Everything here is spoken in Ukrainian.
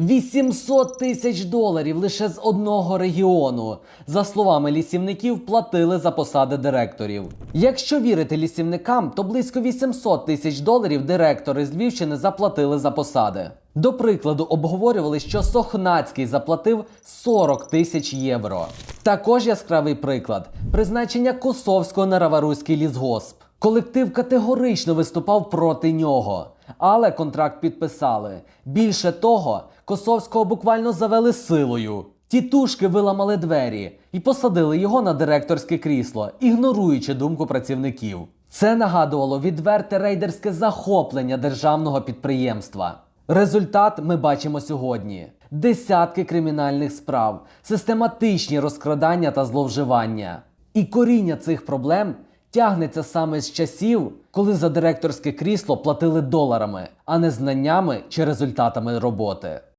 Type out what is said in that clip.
800 тисяч доларів лише з одного регіону. За словами лісівників, платили за посади директорів. Якщо вірити лісівникам, то близько 800 тисяч доларів директори з Львівщини заплатили за посади. До прикладу, обговорювали, що Сохнацький заплатив 40 тисяч євро. Також яскравий приклад призначення Косовського на Раваруський лісгосп. Колектив категорично виступав проти нього, але контракт підписали. Більше того, Косовського буквально завели силою. Тітушки виламали двері і посадили його на директорське крісло, ігноруючи думку працівників. Це нагадувало відверте рейдерське захоплення державного підприємства. Результат ми бачимо сьогодні: десятки кримінальних справ, систематичні розкрадання та зловживання. І коріння цих проблем тягнеться саме з часів, коли за директорське крісло платили доларами, а не знаннями чи результатами роботи.